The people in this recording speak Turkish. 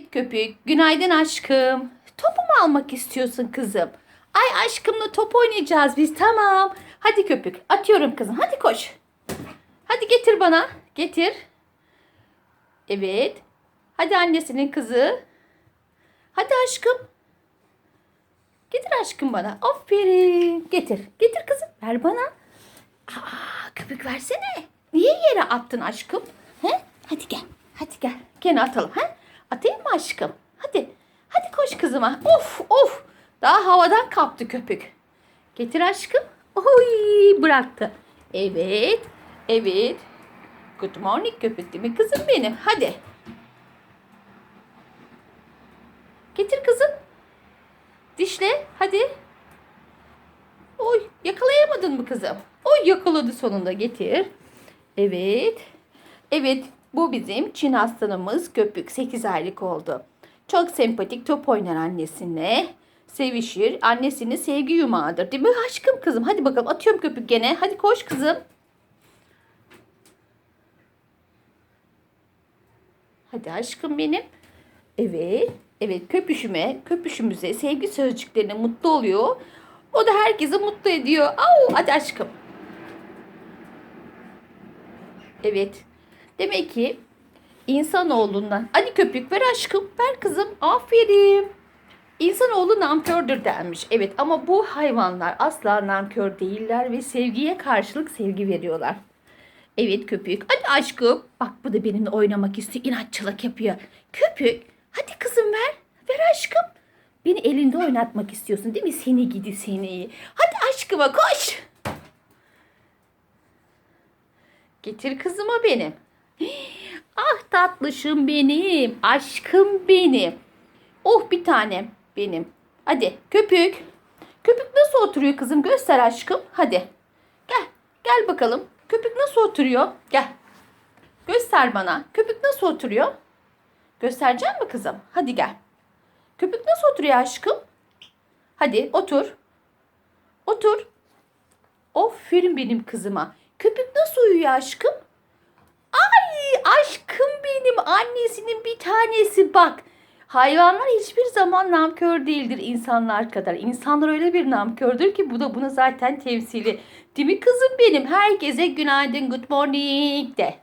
Evet köpük. Günaydın aşkım. Topu mu almak istiyorsun kızım? Ay aşkımla top oynayacağız biz. Tamam. Hadi köpük. Atıyorum kızım. Hadi koş. Hadi getir bana. Getir. Evet. Hadi annesinin kızı. Hadi aşkım. Getir aşkım bana. Aferin. Getir. Getir kızım. Ver bana. Aa, köpük versene. Niye yere attın aşkım? He? Hadi gel. Hadi gel. Gene atalım. He? Atayım aşkım? Hadi. Hadi koş kızıma. Of of. Daha havadan kaptı köpük. Getir aşkım. Oy bıraktı. Evet. Evet. Good morning köpük değil mi kızım benim? Hadi. Getir kızım. Dişle. Hadi. Oy yakalayamadın mı kızım? Oy yakaladı sonunda getir. Evet. Evet bu bizim Çin aslanımız köpük 8 aylık oldu. Çok sempatik top oynar annesinle. Sevişir. Annesinin sevgi yumağıdır değil mi aşkım kızım? Hadi bakalım atıyorum köpük gene. Hadi koş kızım. Hadi aşkım benim. Evet. Evet köpüşüme, köpüşümüze sevgi sözcüklerine mutlu oluyor. O da herkesi mutlu ediyor. Au, hadi aşkım. Evet. Demek ki insanoğlundan. Hadi köpük ver aşkım. Ver kızım. Aferin. İnsanoğlu namkördür denmiş. Evet ama bu hayvanlar asla namkör değiller ve sevgiye karşılık sevgi veriyorlar. Evet köpük. Hadi aşkım. Bak bu da benimle oynamak istiyor. İnatçılık yapıyor. Köpük. Hadi kızım ver. Ver aşkım. Beni elinde oynatmak istiyorsun değil mi? Seni gidi seni. Hadi aşkıma koş. Getir kızıma benim. Ah tatlışım benim. Aşkım benim. Oh bir tanem benim. Hadi köpük. Köpük nasıl oturuyor kızım? Göster aşkım. Hadi. Gel. Gel bakalım. Köpük nasıl oturuyor? Gel. Göster bana. Köpük nasıl oturuyor? Gösterecek mi kızım? Hadi gel. Köpük nasıl oturuyor aşkım? Hadi otur. Otur. Aferin benim kızıma. Köpük nasıl uyuyor aşkım? Annesinin bir tanesi bak. Hayvanlar hiçbir zaman namkör değildir insanlar kadar. İnsanlar öyle bir namkördür ki bu da bunu zaten temsili. Değil mi kızım benim? Herkese günaydın, good morning de.